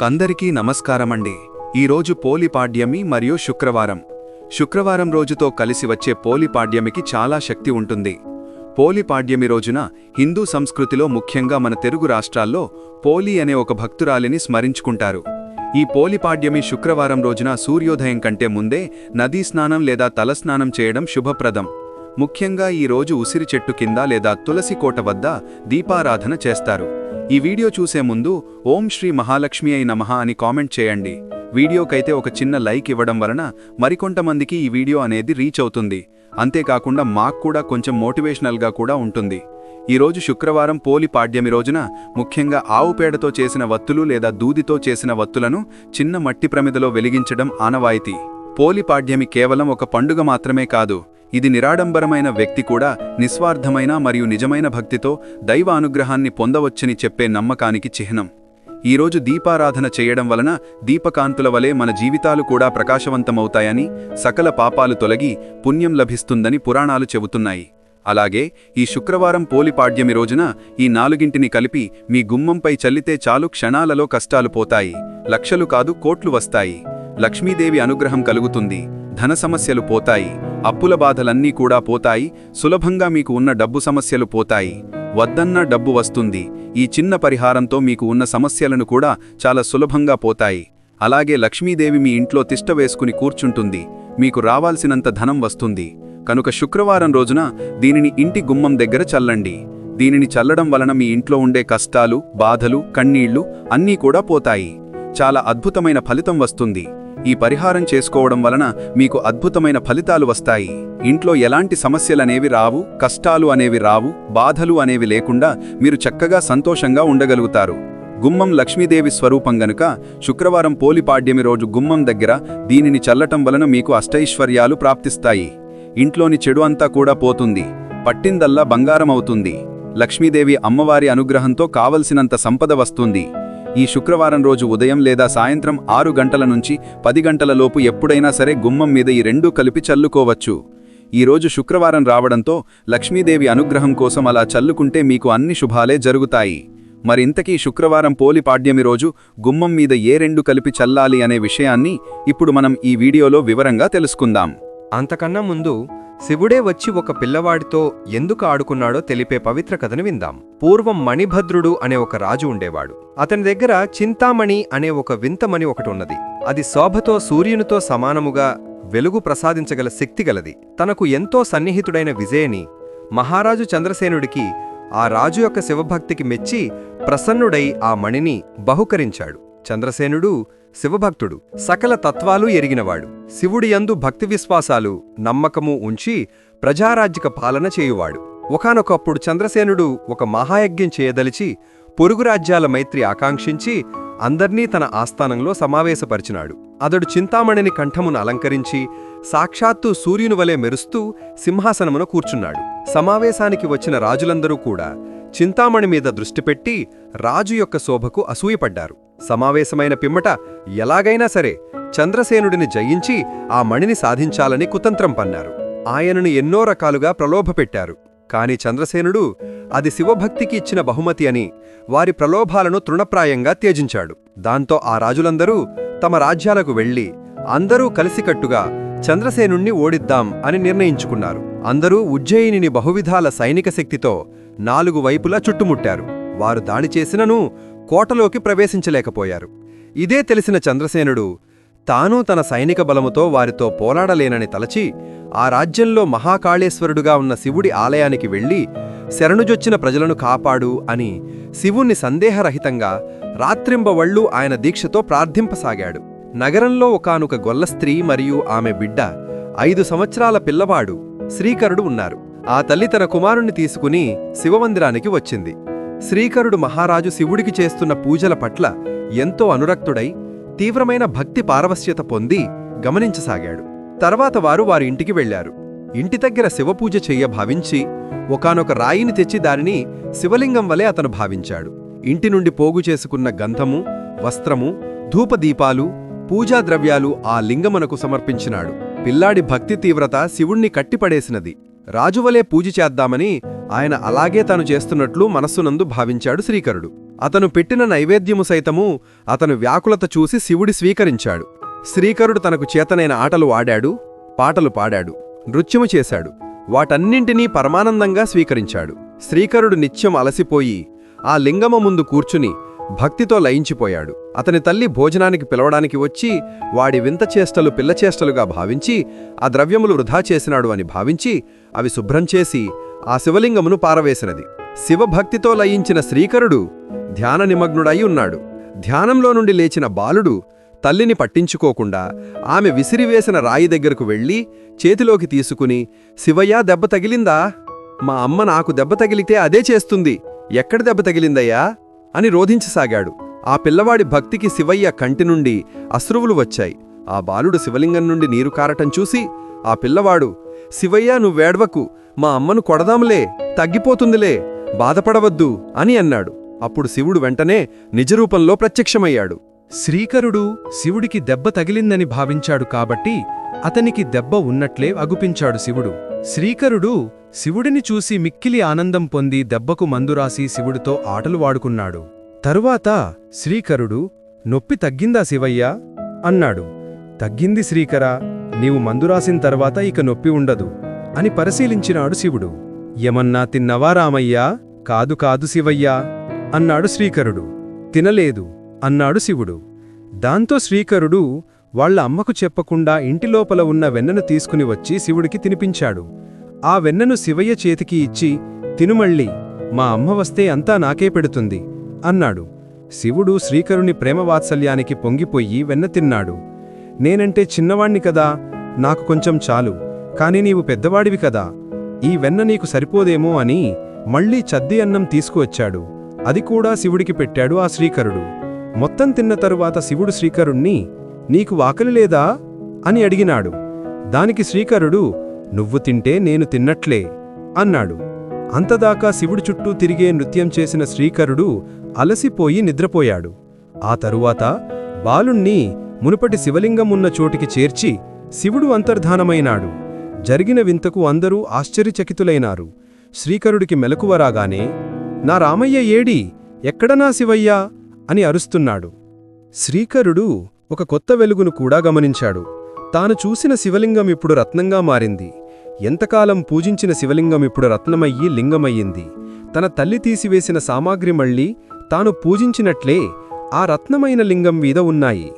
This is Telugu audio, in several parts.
కందరికీ నమస్కారమండి. ఈరోజు పోలిపాడ్యమి మరియు శుక్రవారం. శుక్రవారం రోజుతో కలిసి వచ్చే పోలిపాడ్యమికి చాలా శక్తి ఉంటుంది. పోలిపాడ్యమి రోజున హిందూ సంస్కృతిలో ముఖ్యంగా మన తెలుగు రాష్ట్రాల్లో పోలి అనే ఒక భక్తురాలిని స్మరించుకుంటారు. ఈ పోలిపాడ్యమి శుక్రవారం రోజున సూర్యోదయం కంటే ముందే నదీ స్నానం లేదా తలస్నానం చేయడం శుభప్రదం. ముఖ్యంగా ఈ రోజు ఉసిరి చెట్టు కింద లేదా తులసి కోట వద్ద దీపారాధన చేస్తారు. ఈ వీడియో చూసే ముందు ఓం శ్రీ మహాలక్ష్మి అయి మహా అని కామెంట్ చేయండి. వీడియోకైతే ఒక చిన్న లైక్ ఇవ్వడం వలన మరికొంతమందికి ఈ వీడియో అనేది రీచ్ అవుతుంది. అంతేకాకుండా మాకు కూడా కొంచెం మోటివేషనల్గా కూడా ఉంటుంది. ఈరోజు శుక్రవారం పోలి పాడ్యమి రోజున ముఖ్యంగా ఆవు పేడతో చేసిన వత్తులు లేదా దూదితో చేసిన వత్తులను చిన్న మట్టి ప్రమిదలో వెలిగించడం ఆనవాయితీ. పోలి పాడ్యమి కేవలం ఒక పండుగ మాత్రమే కాదు ఇది నిరాడంబరమైన వ్యక్తి కూడా నిస్వార్థమైన మరియు నిజమైన భక్తితో దైవ అనుగ్రహాన్ని పొందవచ్చని చెప్పే నమ్మకానికి చిహ్నం. ఈరోజు దీపారాధన చేయడం వలన దీపకాంతుల వలె మన జీవితాలు కూడా ప్రకాశవంతమవుతాయని సకల పాపాలు తొలగి పుణ్యం లభిస్తుందని పురాణాలు చెబుతున్నాయి. అలాగే ఈ శుక్రవారం పోలిపాడ్యమి రోజున ఈ నాలుగింటిని కలిపి మీ గుమ్మంపై చల్లితే చాలు క్షణాలలో కష్టాలు పోతాయి లక్షలు కాదు కోట్లు వస్తాయి. లక్ష్మీదేవి అనుగ్రహం కలుగుతుంది ధన సమస్యలు పోతాయి అప్పుల బాధలన్నీ కూడా పోతాయి సులభంగా మీకు ఉన్న డబ్బు సమస్యలు పోతాయి. వద్దన్న డబ్బు వస్తుంది ఈ చిన్న పరిహారంతో మీకు ఉన్న సమస్యలను కూడా చాలా సులభంగా పోతాయి. అలాగే లక్ష్మీదేవి మీ ఇంట్లో తిష్ట వేసుకుని కూర్చుంటుంది మీకు రావాల్సినంత ధనం వస్తుంది. కనుక శుక్రవారం రోజున దీనిని ఇంటి గుమ్మం దగ్గర చల్లండి. దీనిని చల్లడం వలన మీ ఇంట్లో ఉండే కష్టాలు బాధలు కన్నీళ్ళు అన్నీ కూడా పోతాయి. చాలా అద్భుతమైన ఫలితం వస్తుంది. ఈ పరిహారం చేసుకోవడం వలన మీకు అద్భుతమైన ఫలితాలు వస్తాయి. ఇంట్లో ఎలాంటి సమస్యలనేవి రావు కష్టాలు అనేవి రావు బాధలు అనేవి లేకుండా మీరు చక్కగా సంతోషంగా ఉండగలుగుతారు. గుమ్మం లక్ష్మీదేవి స్వరూపం గనుక శుక్రవారం పోలిపాడ్యమి రోజు గుమ్మం దగ్గర దీనిని చల్లటం వలన మీకు అష్టైశ్వర్యాలు ప్రాప్తిస్తాయి. ఇంట్లోని చెడు అంతా కూడా పోతుంది. పట్టిందల్లా బంగారం అవుతుంది. లక్ష్మీదేవి అమ్మవారి అనుగ్రహంతో కావలసినంత సంపద వస్తుంది. ఈ శుక్రవారం రోజు ఉదయం లేదా సాయంత్రం ఆరు గంటల నుంచి పది గంటలలోపు ఎప్పుడైనా సరే గుమ్మం మీద ఈ రెండూ కలిపి చల్లుకోవచ్చు. ఈరోజు శుక్రవారం రావడంతో లక్ష్మీదేవి అనుగ్రహం కోసం అలా చల్లుకుంటే మీకు అన్ని శుభాలే జరుగుతాయి. మరింతకీ శుక్రవారం పోలి పాడ్యమి రోజు గుమ్మం మీద ఏ రెండు కలిపి చల్లాలి అనే విషయాన్ని ఇప్పుడు మనం ఈ వీడియోలో వివరంగా తెలుసుకుందాం. అంతకన్నా ముందు శివుడే వచ్చి ఒక పిల్లవాడితో ఎందుకు ఆడుకున్నాడో తెలిపే పవిత్ర కథను విందాం. పూర్వం మణిభద్రుడు అనే ఒక రాజు ఉండేవాడు. అతని దగ్గర చింతామణి అనే ఒక వింతమణి ఒకటి ఉన్నది అది శోభతో సూర్యునితో సమానముగా వెలుగు ప్రసాదించగల శక్తిగలది తనకు ఎంతో సన్నిహితుడైన విజయని మహారాజు చంద్రసేనుడికి ఆ రాజు యొక్క శివభక్తికి మెచ్చి ప్రసన్నుడై ఆ మణిని బహుకరించాడు. చంద్రసేనుడు శివభక్తుడు సకల తత్వాలు ఎరిగినవాడు. శివుడి యందు భక్తి విశ్వాసాలు నమ్మకము ఉంచి ప్రజారాజ్యక పాలన చేయువాడు. ఒకనొకప్పుడు చంద్రసేనుడు ఒక మహాయజ్ఞం చేయదలిచి పొరుగు రాజ్యాల మైత్రి ఆకాంక్షించి అందర్నీ తన ఆస్థానంలో సమావేశపరిచినాడు. అతడు చింతామణిని కంఠమును అలంకరించి సాక్షాత్తు సూర్యుని వలె మెరుస్తూ సింహాసనమున కూర్చున్నాడు. సమావేశానికి వచ్చిన రాజులందరూ కూడా చింతామణి మీద దృష్టిపెట్టి రాజు యొక్క శోభకు అసూయపడ్డారు. సమావేశమైన పిమ్మట ఎలాగైనా సరే చంద్రసేనుడిని జయించి ఆ మణిని సాధించాలని కుతంత్రం పన్నారు. ఆయనను ఎన్నో రకాలుగా ప్రలోభపెట్టారు కాని చంద్రసేనుడు అది శివభక్తికి ఇచ్చిన బహుమతి అని వారి ప్రలోభాలను తృణప్రాయంగా త్యజించాడు. దాంతో ఆ రాజులందరూ తమ రాజ్యాలకు వెళ్ళి అందరూ కలిసికట్టుగా చంద్రసేనుణ్ణి ఓడిద్దాం అని నిర్ణయించుకున్నారు. అందరూ ఉజ్జయినిని బహువిధాల సైనిక శక్తితో నాలుగు వైపులా చుట్టుముట్టారు. వారు దాడి చేసినను కోటలోకి ప్రవేశించలేకపోయారు. ఇదే తెలిసిన చంద్రసేనుడు తాను తన సైనిక బలముతో వారితో పోరాడలేనని తలచి ఆ రాజ్యంలో మహాకాళేశ్వరుడుగా ఉన్న శివుడి ఆలయానికి వెళ్ళి శరణుజొచ్చిన ప్రజలను కాపాడు అని శివుణ్ణి సందేహరహితంగా రాత్రింబవళ్ళు ఆయన దీక్షతో ప్రార్థింపసాగాడు. నగరంలో ఒకానొక గొల్ల స్త్రీ మరియు ఆమె బిడ్డ ఐదు సంవత్సరాల పిల్లవాడు శ్రీకరుడు ఉన్నారు. ఆ తల్లి తన కుమారుణ్ణి తీసుకుని శివమందిరానికి వచ్చింది. శ్రీకరుడు మహారాజు శివుడికి చేస్తున్న పూజల పట్ల ఎంతో అనురక్తుడై తీవ్రమైన భక్తి పారవశ్యత పొంది గమనించసాగాడు. తర్వాత వారు వారి ఇంటికి వెళ్ళారు ఇంటి దగ్గర శివపూజ చెయ్య భావించి ఒకానొక రాయిని తెచ్చి దానిని శివలింగం వలె అతను భావించాడు. ఇంటి నుండి పోగు చేసుకున్న గంధము వస్త్రము ధూపదీపాలు పూజా ద్రవ్యాలు ఆ లింగమునకు సమర్పించినాడు. పిల్లాడి భక్తి తీవ్రత శివుణ్ణి కట్టిపడేసినది. రాజువలే పూజ చేద్దామని ఆయన అలాగే తాను చేస్తున్నట్లు మనస్సునందు భావించాడు శ్రీకరుడు. అతను పెట్టిన నైవేద్యము సైతము అతను వ్యాకులత చూసి శివుడి స్వీకరించాడు. శ్రీకరుడు తనకు చేతనైన ఆటలు ఆడాడు పాటలు పాడాడు నృత్యము చేశాడు వాటన్నింటినీ పరమానందంగా స్వీకరించాడు. శ్రీకరుడు నిత్యం అలసిపోయి ఆ లింగము ముందు కూర్చుని భక్తితో లయించిపోయాడు. అతని తల్లి భోజనానికి పిలవడానికి వచ్చి వాడి వింత చేష్టలు పిల్లచేష్టలుగా భావించి ఆ ద్రవ్యములు వృధా చేసినాడు అని భావించి అవి శుభ్రం చేసి ఆ శివలింగమును పారవేసినది. శివభక్తితో లయించిన శ్రీకరుడు ధ్యాన నిమగ్నుడై ఉన్నాడు. ధ్యానంలో నుండి లేచిన బాలుడు తల్లిని పట్టించుకోకుండా ఆమె విసిరివేసిన రాయి దగ్గరకు వెళ్ళి చేతిలోకి తీసుకుని శివయ్య దెబ్బ తగిలిందా? మా అమ్మ నాకు దెబ్బ తగిలితే అదే చేస్తుంది. ఎక్కడ దెబ్బ తగిలిందయ్యా? అని రోధించసాగాడు. ఆ పిల్లవాడి భక్తికి శివయ్య కంటి నుండి అశ్రువులు వచ్చాయి. ఆ బాలుడు శివలింగం నుండి నీరు కారటం చూసి ఆ పిల్లవాడు శివయ్య నువ్వేడ్వకు. మా అమ్మను కొడదాంలే తగ్గిపోతుందిలే బాధపడవద్దు అని అన్నాడు. అప్పుడు శివుడు వెంటనే నిజరూపంలో ప్రత్యక్షమయ్యాడు. శ్రీకరుడు శివుడికి దెబ్బ తగిలిందని భావించాడు కాబట్టి అతనికి దెబ్బ ఉన్నట్లే అగుపించాడు శివుడు. శ్రీకరుడు శివుడిని చూసి మిక్కిలి ఆనందం పొంది దెబ్బకు మందురాసి శివుడితో ఆటలు వాడుకున్నాడు. తరువాత శ్రీకరుడు నొప్పి తగ్గిందా శివయ్యా? అన్నాడు. తగ్గింది శ్రీకరా నీవు మందురాసిన తర్వాత ఇక నొప్పి ఉండదు. అని పరిశీలించినాడు శివుడు. ఏమన్నా తిన్నవా రామయ్యా? కాదు కాదు శివయ్యా అన్నాడు శ్రీకరుడు. తినలేదు అన్నాడు శివుడు. దాంతో శ్రీకరుడు వాళ్ళ అమ్మకు చెప్పకుండా ఇంటిలోపల ఉన్న వెన్నను తీసుకుని వచ్చి శివుడికి తినిపించాడు. ఆ వెన్నను శివయ్య చేతికి ఇచ్చి తినుమళ్ళీ మా అమ్మ వస్తే అంతా నాకే పెడుతుంది అన్నాడు. శివుడు శ్రీకరుని ప్రేమవాత్సల్యానికి పొంగిపోయి వెన్న తిన్నాడు. నేనంటే చిన్నవాణ్ణి కదా నాకు కొంచెం చాలు కాని నీవు పెద్దవాడివి కదా. ఈ వెన్న నీకు సరిపోదేమో అని మళ్ళీ చద్ది అన్నం తీసుకువచ్చాడు. అది కూడా శివుడికి పెట్టాడు ఆ శ్రీకరుడు. మొత్తం తిన్న తరువాత శివుడు శ్రీకరుణ్ణి నీకు వాకలి లేదా అని అడిగినాడు. దానికి శ్రీకరుడు నువ్వు తింటే నేను తిన్నట్లే అన్నాడు. అంతదాకా శివుడి చుట్టూ తిరిగే నృత్యం చేసిన శ్రీకరుడు అలసిపోయి నిద్రపోయాడు. ఆ తరువాత బాలుణ్ణి మునుపటి శివలింగమున్న చోటికి చేర్చి శివుడు అంతర్ధానమైనాడు. జరిగిన వింతకు అందరూ ఆశ్చర్యచకితులైనారు. శ్రీకరుడికి మెలకువ రాగానే నా రామయ్య ఏడి? ఎక్కడనా శివయ్యా? అని అరుస్తున్నాడు. శ్రీకరుడు ఒక కొత్త వెలుగును కూడా గమనించాడు. తాను చూసిన శివలింగం ఇప్పుడు రత్నంగా మారింది. ఎంతకాలం పూజించిన శివలింగం ఇప్పుడు రత్నమయ్యి లింగమయ్యింది. తన తల్లి తీసివేసిన సామాగ్రి మళ్ళీ తాను పూజించినట్లే ఆ రత్నమైన లింగం మీద ఉన్నాయి.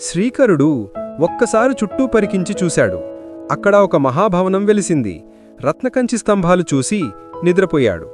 శ్రీకరుడు ఒక్కసారి చుట్టూ పరికించి చూశాడు. అక్కడ ఒక మహాభవనం వెలిసింది. రత్నకంచి స్తంభాలు చూసి నిద్రపోయాడు.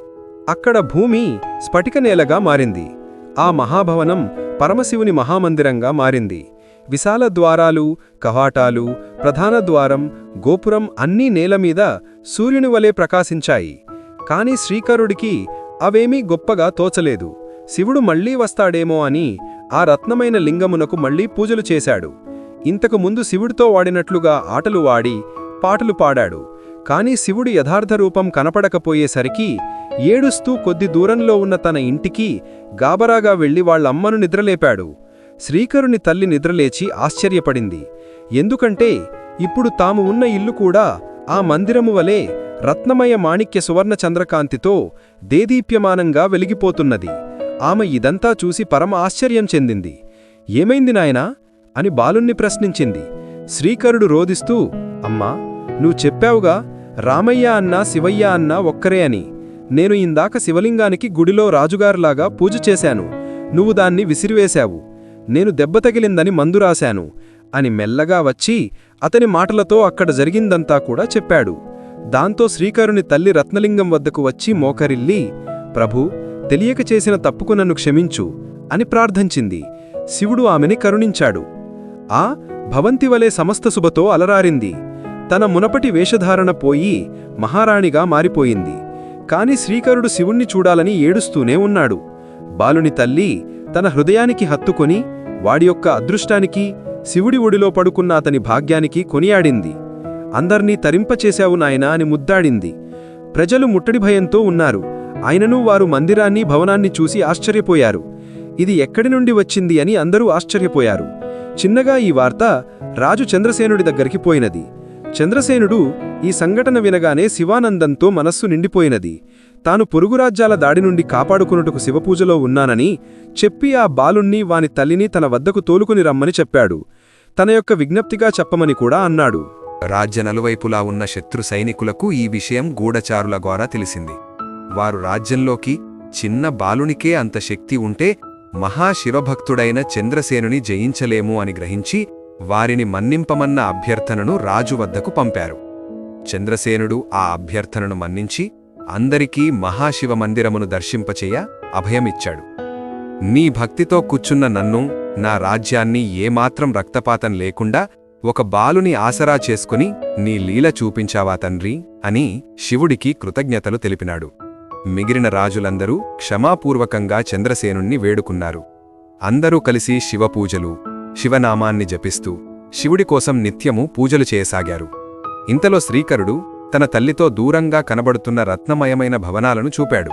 అక్కడ భూమి స్ఫటిక నేలగా మారింది. ఆ మహాభవనం పరమశివుని మహామందిరంగా మారింది. విశాల ద్వారాలు కవాటాలు ప్రధాన ద్వారం గోపురం అన్నీ నేలమీద సూర్యుని వలె ప్రకాశించాయి. కాని శ్రీకరుడికి అవేమీ గొప్పగా తోచలేదు. శివుడు మళ్ళీ వస్తాడేమో అని ఆ రత్నమైన లింగమునకు మళ్ళీ పూజలు చేశాడు. ఇంతకు ముందు శివుడితో వాడినట్లుగా ఆటలు వాడి పాటలు పాడాడు. కాని శివుడు యథార్థ రూపం కనపడకపోయేసరికి ఏడుస్తూ కొద్ది దూరంలో ఉన్న తన ఇంటికి గాబరాగా వెళ్ళి వాళ్ళమ్మను నిద్రలేపాడు. శ్రీకరుని తల్లి నిద్రలేచి ఆశ్చర్యపడింది. ఎందుకంటే ఇప్పుడు తాము ఉన్న ఇల్లు కూడా ఆ మందిరము వలె రత్నమయ మాణిక్య సువర్ణ చంద్రకాంతితో దేదీప్యమానంగా వెలిగిపోతున్నది. ఆమె ఇదంతా చూసి పరమ ఆశ్చర్యం చెందింది. ఏమైంది నాయనా? అని బాలుణ్ణి ప్రశ్నించింది. శ్రీకరుడు రోధిస్తూ అమ్మా నువ్వు చెప్పావుగా రామయ్య అన్నా శివయ్య అన్నా ఒక్కరే అని. నేను ఇందాక శివలింగానికి గుడిలో రాజుగారులాగా పూజ చేశాను. నువ్వు దాన్ని విసిరివేశావు. నేను దెబ్బ తగిలిందని మందు రాశాను. అని మెల్లగా వచ్చి అతని మాటలతో అక్కడ జరిగిందంతా కూడా చెప్పాడు. దాంతో శ్రీకరుని తల్లి రత్నలింగం వద్దకు వచ్చి మోకరిల్లి ప్రభూ తెలియక చేసిన తప్పుకు నన్ను క్షమించు అని ప్రార్థించింది. శివుడు ఆమెని కరుణించాడు. ఆ? భవంతివలే సమస్త శుభతో అలరారింది. తన మునపటి వేషధారణ పోయి మహారాణిగా మారిపోయింది. కాని శ్రీకరుడు శివుణ్ణి చూడాలని ఏడుస్తూనే ఉన్నాడు. బాలుని తల్లి తన హృదయానికి హత్తుకొని వాడి యొక్క అదృష్టానికి శివుడి ఒడిలో పడుకున్న అతని భాగ్యానికి కొనియాడింది. అందర్నీ తరింపచేశావు నాయనా అని ముద్దాడింది. ప్రజలు ముట్టడి భయంతో ఉన్నారు. ఆయనను వారు మందిరాన్ని భవనాన్ని చూసి ఆశ్చర్యపోయారు. ఇది ఎక్కడి నుండి వచ్చింది అని అందరూ ఆశ్చర్యపోయారు. చిన్నగా ఈ వార్త రాజు చంద్రసేనుడి దగ్గరికి పోయినది. చంద్రసేనుడు ఈ సంఘటన వినగానే శివానందంతో మనస్సు నిండిపోయినది. తాను పొరుగురాజ్యాల దాడి నుండి కాపాడుకున్నట్టుకు శివపూజలో ఉన్నానని చెప్పి ఆ బాలుణ్ణి వాని తల్లిని తన వద్దకు తోలుకుని రమ్మని చెప్పాడు. తన యొక్క విజ్ఞప్తిగా చెప్పమని కూడా అన్నాడు. రాజ్య నలువైపులా ఉన్న శత్రు సైనికులకు ఈ విషయం గూఢచారుల ద్వారా తెలిసింది. వారు రాజ్యంలోకి చిన్న బాలునికే అంత శక్తి ఉంటే మహాశివభక్తుడైన చంద్రసేనుని జయించలేము అని గ్రహించి వారిని మన్నింపమన్న అభ్యర్థనను రాజు వద్దకు పంపారు. చంద్రసేనుడు ఆ అభ్యర్థనను మన్నించి అందరికీ మహాశివ మందిరమును దర్శింపచేయ అభయమిచ్చాడు. నీ భక్తితో కూర్చున్న నన్ను నా రాజ్యాన్ని ఏమాత్రం రక్తపాతం లేకుండా ఒక బాలుని ఆసరా చేసుకుని నీ లీల చూపించావా తండ్రి? అని శివుడికి కృతజ్ఞతలు తెలిపినాడు. మిగిలిన రాజులందరూ క్షమాపూర్వకంగా చంద్రసేనుణ్ణి వేడుకున్నారు. అందరూ కలిసి శివపూజలు శివనామాన్ని జపిస్తూ శివుడి కోసం నిత్యము పూజలు చేయసాగారు. ఇంతలో శ్రీకరుడు తన తల్లితో దూరంగా కనబడుతున్న రత్నమయమైన భవనాలను చూపాడు.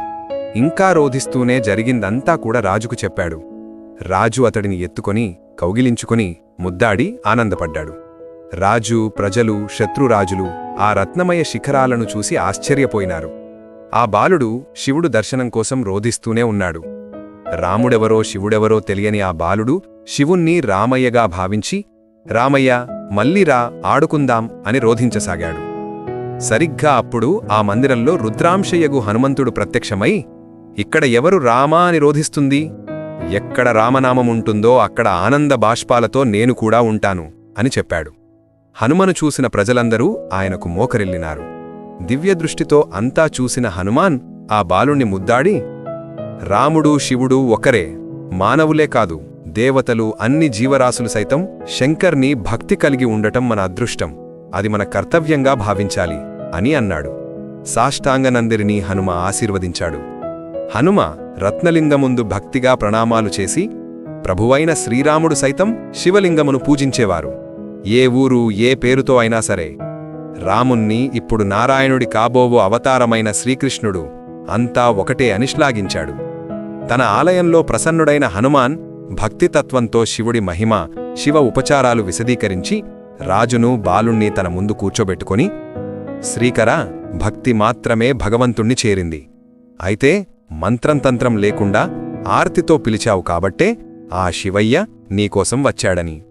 ఇంకా రోధిస్తూనే జరిగిందంతా కూడా రాజుకు చెప్పాడు. రాజు అతడిని ఎత్తుకొని కౌగిలించుకుని ముద్దాడి ఆనందపడ్డాడు. రాజు ప్రజలు శత్రురాజులు ఆ రత్నమయ శిఖరాలను చూసి ఆశ్చర్యపోయినారు. ఆ బాలుడు శివుడు దర్శనం కోసం రోధిస్తూనే ఉన్నాడు. రాముడెవరో శివుడెవరో తెలియని ఆ బాలుడు శివుణ్ణి రామయ్యగా భావించి రామయ్య మల్లిరా ఆడుకుందాం అని రోధించసాగాడు. సరిగ్గా అప్పుడు ఆ మందిరంలో రుద్రాంశయ్యగు హనుమంతుడు ప్రత్యక్షమై ఇక్కడ ఎవరు రామా అని రోధిస్తుంది. ఎక్కడ రామనామముంటుందో అక్కడ ఆనంద బాష్పాలతో నేను కూడా ఉంటాను అని చెప్పాడు. హనుమను చూసిన ప్రజలందరూ ఆయనకు మోకరిల్లినారు. దివ్యదృష్టితో అంతా చూసిన హనుమాన్ ఆ బాలుణ్ణి ముద్దాడి రాముడు శివుడు ఒకరే మానవులే కాదు దేవతలు అన్ని జీవరాశులు సైతం శంకర్ని భక్తి కలిగి ఉండటం మన అదృష్టం అది మన కర్తవ్యంగా భావించాలి అని అన్నాడు. సాష్టాంగనందిరిని హనుమ ఆశీర్వదించాడు. హనుమ రత్నలింగముందు భక్తిగా ప్రణామాలు చేసి ప్రభువైన శ్రీరాముడు సైతం శివలింగమును పూజించేవారు. ఏ ఊరు ఏ పేరుతో అయినా సరే రాముణ్ణి ఇప్పుడు నారాయణుడి కాబోవో అవతారమైన శ్రీకృష్ణుడు అంతా ఒకటే అని శ్లాఘించాడు తన ఆలయంలో ప్రసన్నుడైన హనుమాన్ భక్తితత్వంతో శివుడి మహిమ శివ ఉపచారాలు విశదీకరించి రాజును బాలుణ్ణి తన ముందు కూర్చోబెట్టుకొని శ్రీకర భక్తి మాత్రమే భగవంతుణ్ణి చేరింది. అయితే మంత్రంతంత్రం లేకుండా ఆర్తితో పిలిచావు కాబట్టే ఆ శివయ్య నీకోసం వచ్చాడని.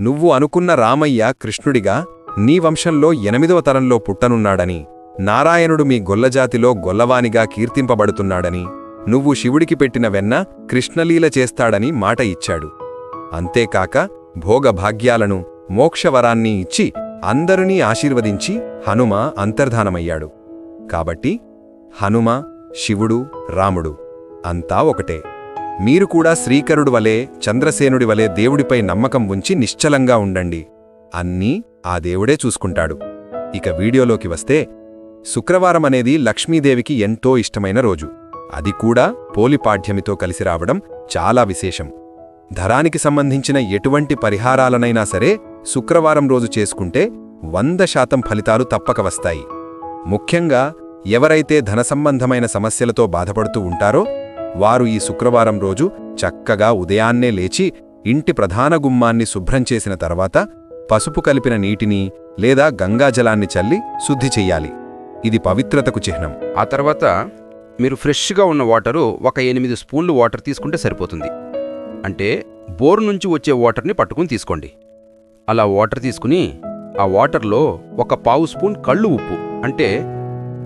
నువ్వు అనుకున్న రామయ్య కృష్ణుడిగా నీ వంశంలో ఎనిమిదవ తరంలో పుట్టనున్నాడని నారాయణుడు మీ గొల్లజాతిలో గొల్లవానిగా కీర్తింపబడుతున్నాడని నువ్వు శివుడికి పెట్టిన వెన్న కృష్ణలీల చేస్తాడని మాట ఇచ్చాడు. అంతేకాక భోగభాగ్యాలను మోక్షవరాన్ని ఇచ్చి అందరినీ ఆశీర్వదించి హనుమ అంతర్ధానమయ్యాడు. కాబట్టి హనుమ శివుడు రాముడు అంతా ఒకటే. మీరు కూడా శ్రీకరుడు వలె చంద్రసేనుడి వలె దేవుడిపై నమ్మకం ఉంచి నిశ్చలంగా ఉండండి. అన్నీ ఆ దేవుడే చూసుకుంటాడు. ఇక వీడియోలోకి వస్తే శుక్రవారం అనేది లక్ష్మీదేవికి ఎంతో ఇష్టమైన రోజు. అది కూడా పోలిపాఠ్యమితో కలిసి రావడం చాలా విశేషం. ధరానికి సంబంధించిన ఎటువంటి పరిహారాలనైనా సరే శుక్రవారం రోజు చేసుకుంటే వంద శాతం ఫలితాలు తప్పక వస్తాయి. ముఖ్యంగా ఎవరైతే ధన సంబంధమైన సమస్యలతో బాధపడుతూ ఉంటారో వారు ఈ శుక్రవారం రోజు చక్కగా ఉదయాన్నే లేచి ఇంటి ప్రధాన గుమ్మాన్ని శుభ్రం చేసిన తర్వాత పసుపు కలిపిన నీటిని లేదా గంగాజలాన్ని చల్లి శుద్ధి చెయ్యాలి. ఇది పవిత్రతకు చిహ్నం. ఆ తర్వాత మీరు ఫ్రెష్గా ఉన్న వాటరు ఒక ఎనిమిది స్పూన్లు వాటర్ తీసుకుంటే సరిపోతుంది. అంటే బోర్ నుంచి వచ్చే వాటర్ని పట్టుకుని తీసుకోండి. అలా వాటర్ తీసుకుని ఆ వాటర్లో ఒక పావు స్పూన్ కళ్ళు ఉప్పు అంటే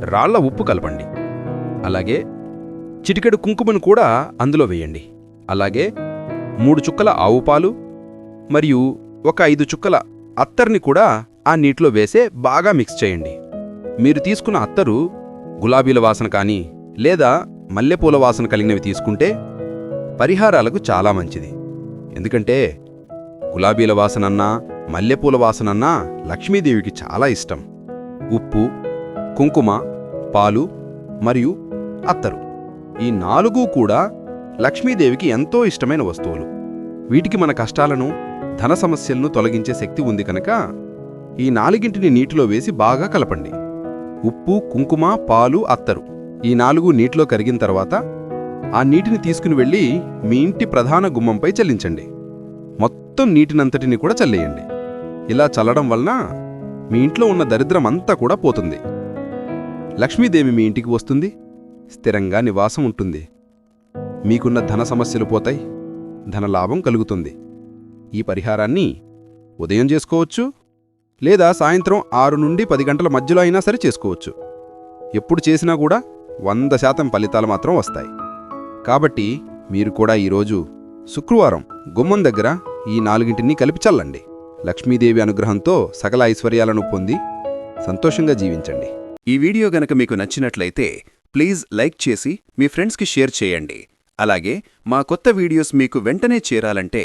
రాళ్ళ ఉప్పు కలపండి. అలాగే చిటికెడు కుంకుమను కూడా అందులో వేయండి. అలాగే మూడు చుక్కల ఆవు పాలు మరియు ఒక ఐదు చుక్కల అత్తర్ని కూడా ఆ నీటిలో వేసే బాగా మిక్స్ చేయండి. మీరు తీసుకున్న అత్తరు గులాబీల వాసన కానీ లేదా మల్లెపూల వాసన కలిగినవి తీసుకుంటే పరిహారాలకు చాలా మంచిది. ఎందుకంటే గులాబీల వాసనన్నా మల్లెపూల వాసనన్నా లక్ష్మీదేవికి చాలా ఇష్టం. ఉప్పు కుంకుమ పాలు మరియు అత్తరు. ఈ నాలుగు కూడా లక్ష్మీదేవికి ఎంతో ఇష్టమైన వస్తువులు. వీటికి మన కష్టాలను ధన సమస్యలను తొలగించే శక్తి ఉంది కనుక ఈ నాలుగింటిని నీటిలో వేసి బాగా కలపండి. ఉప్పు కుంకుమ పాలు అత్తరు. ఈ నాలుగు నీటిలో కరిగిన తర్వాత ఆ నీటిని తీసుకుని వెళ్ళి మీ ఇంటి ప్రధాన గుమ్మంపై చల్లించండి. మొత్తం నీటినంతటిని కూడా చల్లేయండి. ఇలా చల్లడం వలన మీ ఇంట్లో ఉన్న దరిద్రం అంతా కూడా పోతుంది. లక్ష్మీదేవి మీ ఇంటికి వస్తుంది. స్థిరంగా నివాసం ఉంటుంది. మీకున్న ధన సమస్యలు పోతాయి. ధన లాభం కలుగుతుంది. ఈ పరిహారాన్ని ఉదయం చేసుకోవచ్చు లేదా సాయంత్రం ఆరు నుండి పది గంటల మధ్యలో అయినా సరే చేసుకోవచ్చు. ఎప్పుడు చేసినా కూడా వంద శాతం ఫలితాలు మాత్రం వస్తాయి. కాబట్టి మీరు కూడా ఈరోజు శుక్రవారం గుమ్మం దగ్గర ఈ నాలుగింటిని కలిపి చల్లండి. లక్ష్మీదేవి అనుగ్రహంతో సకల ఐశ్వర్యాలను పొంది సంతోషంగా జీవించండి. ఈ వీడియో గనక మీకు నచ్చినట్లయితే ప్లీజ్ లైక్ చేసి మీ ఫ్రెండ్స్కి షేర్ చేయండి. అలాగే మా కొత్త వీడియోస్ మీకు వెంటనే చేరాలంటే